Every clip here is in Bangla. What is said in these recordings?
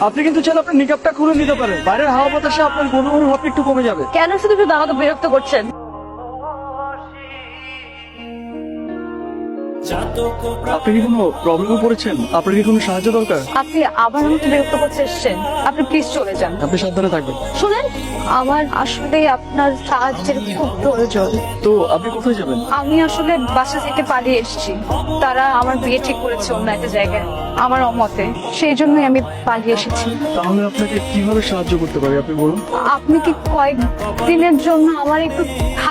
আপনি কিন্তু চাইলে আপনার নিকাপটা খুলে নিতে পারেন। বাইরের হাওয়া বাতাসে আপনার গরু ভাব একটু কমে যাবে। কেন শুধু শুধু বিরক্ত করছেন? আপনি কি কোনো প্রবলেমে পড়েছেন? আপনার কি কোনো সাহায্য দরকার? আপনি আবার আমাকে বিরক্ত করতে এসেছেন। আপনি প্লিজ চলে যান। আপনি সাবধানে থাকবেন। শুনেন আমার আসলে আপনার সাহায্যের খুব প্রয়োজন। তো আপনি কোথায় যাবেন? আমি আসলে বাসা থেকে পালিয়ে এসেছি। তারা আমার বিয়ে ঠিক করেছে অন্য একটা জায়গায় আমার অমতে। সেই জন্যই আমি পালিয়ে এসেছি। তাহলে আপনাকে কীভাবে সাহায্য করতে পারি আপনি বলুন? আপনি কি কয়েক দিনের জন্য আমার একটু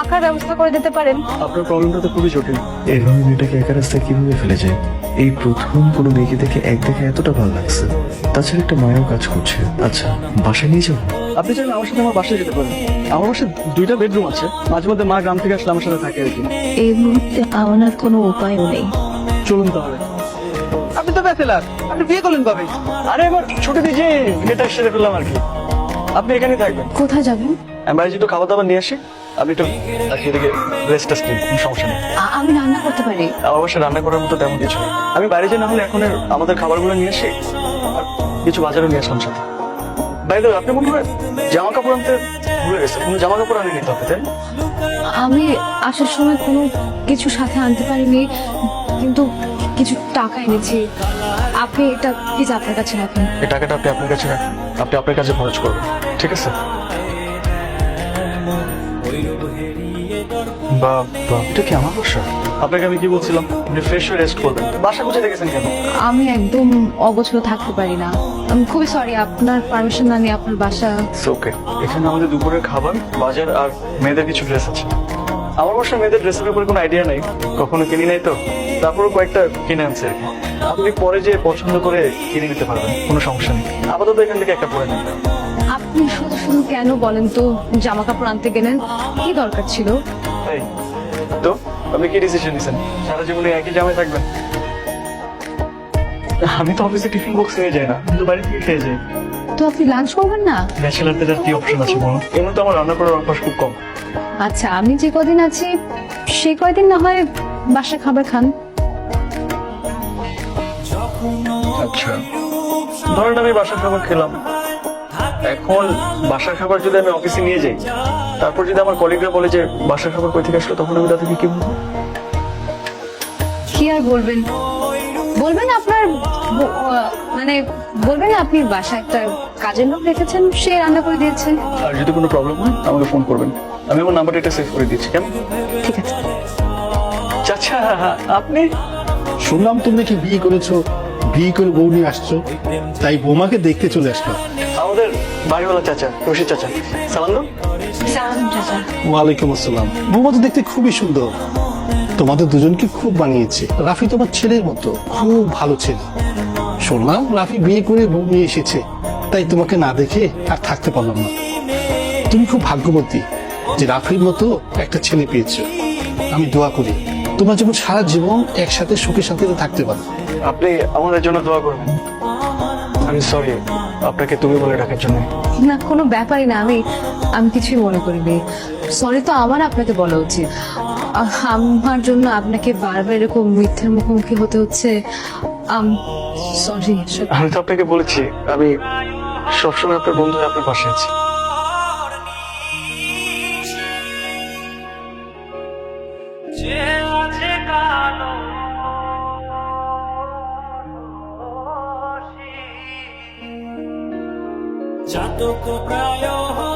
থাকার ব্যবস্থা করে দিতে পারেন। আপনার প্রবলেমটা তো খুবই জটিল। এভাবে মেয়েটাকে একা রাস্তায় কীভাবে ফেলে যায়? এই প্রথম কোনো মেয়েকে দেখে এক দেখে এতটা ভালো লাগছে। তাছাড়া একটা মায়াও কাজ করছে। আচ্ছা বাসায় নিয়ে যাব? আপনি চাইলে আমার সাথে আমার বাসায় যেতে পারেন। আমার বাসায় দুইটা বেডরুম আছে। মাঝে মধ্যে মা গ্রাম থেকে আসলে আমার সাথে থাকে আর কি। এই মুহূর্তে আমার আর কোনো উপায়ও নেই। চলুন তাহলে। আপনি তো ব্যাচেলার। আপনি বিয়ে করলেন কবে? আরে এবার ছুটি দিয়ে যে বিয়েটা সেরে ফেললাম আর কি। আপনি এখানেই থাকবেন। কোথায় যাবেন আমি বাড়ি একটু খাবার দাবার নিয়ে আসি আপনি একটু এদিকে রেস্ট টেস্ট নিন কোনো সমস্যা নেই। আ- আমি রান্না করতে পারি। আমার বাসায় রান্না করার মতো তেমন কিছু নেই। আমি বাইরে যাই না হলে এখন আমাদের খাবারগুলো নিয়ে আসি আর কিছু বাজারও নিয়ে আসলাম সাথে। বাইরে আপনি মনে হয় জামা কাপড় আনতে ভুলে গেছে কোনো জামা কাপড় আনি নিতে হবে তাই না? আমি আসার সময় কোনো কিছু সাথে আনতে পারিনি কিন্তু কিছু টাকা এনেছি। আপনি এটা প্লিজ আপনার কাছে রাখেন। এই টাকাটা আপনি আপনার কাছে রাখেন আপনি আপনার কাছে খরচ করবেন ঠিক আছে? এটা কি আমার বাসা? আপনাকে আমি কি বলছিলাম? আপনি ফ্রেশ হয়ে রেস্ট করবেন। বাসা দেখেছেন কেন? আমি একদম অগোছলো থাকতে পারি না। আমি খুবই সরি আপনার পারমিশন না নিয়ে আপনার বাসা ওকে এখানে আমাদের দুপুরের খাবার বাজার আর মেয়েদের কিছু ড্রেস আছে। আমার মেয়েদের ড্রেসের উপরে কোনো আইডিয়া নেই। কখনো কিনি নাই তো? তারপরে কয়েকটা কিনে আনছে আর কি। আপনি পরে যে পছন্দ করে কিনে নিতে পারবেন কোনো সমস্যা নেই। আপাতত এখান থেকে একটা পরে নেন। আপনি শুধু শুধু কেন বলেন তো জামা কাপড় আনতে গেলেন? কি দরকার ছিল? এই, তো আপনি কি ডিসিশন নিছেন? সারা জীবনে একই জামায় থাকবেন? আমি তো অফিসে টিফিন বক্স নিয়ে যাই না কিন্তু বাড়ি থেকে খেয়ে যাই। তো আপনি লাঞ্চ করবেন না? ব্যাচেলারদের আর কি অপশন আছে বলুন? এমন তো আমার রান্না করার অভ্যাস খুব কম। আচ্ছা আমি যে কদিন আছি সে কয়দিন না হয় বাসা খাবার খান? আচ্ছা। ধরেন আমি বাসার খাবার খেলাম। এখন বাসার খাবার যদি আমি অফিসে নিয়ে যাই তারপর যদি আমার কলিগরা বলে যে বাসার খাবার কই থেকে আসলো তখন আমি তাদেরকে কি বলব? কি আর বলবেন? বলবেন আপনার মানে বলবেন আপনি বাসায় একটা কাজের লোক রেখেছেন সে রান্না করে দিয়েছে। আর যদি কোনো প্রবলেম হয় আমাকে ফোন করবেন। আমি আমার নাম্বারটা এটা সেভ করে দিচ্ছি কেমন? ঠিক আছে। চাচা আপনি? শুনলাম তুমি নাকি বিয়ে করেছ? বিয়ে করে বউ নিয়ে আসছো। তাই বৌমাকে দেখতে চলে আসলাম আমাদের বাড়িওয়ালা চাচা রশিদ চাচা। সালাম দাও। ওয়ালাইকুম আসসালাম। বৌমা তো দেখতে খুবই সুন্দর। তোমাদের দুজনকে খুব বানিয়েছে রাফি তোমার ছেলের মতো। খুব ভালো ছেলে। শুনলাম রাফি বিয়ে করে বউ নিয়ে এসেছে। তাই তোমাকে না দেখে আর থাকতে পারলাম না। তুমি খুব ভাগ্যবতী যে রাফির মতো একটা ছেলে পেয়েছ। আমি দোয়া করি। তোমার যেমন সারা জীবন একসাথে সুখে শান্তিতে থাকতে পারো। আপনি আমাদের জন্য দোয়া করবেন। আমি সরি আপনাকে তুমি বলে ডাকার জন্য। না কোনো ব্যাপারই না আমি আমি কিছুই মনে করিনি। সরি তো আমার আপনাকে বলা উচিত। আমার জন্য আপনাকে বারবার এরকম মিথ্যের মুখোমুখি হতে হচ্ছে। সরি আমি তো আপনাকে বলেছি আমি সবসময় আপনার বন্ধু আপনার পাশে আছি। জাতক প্রায়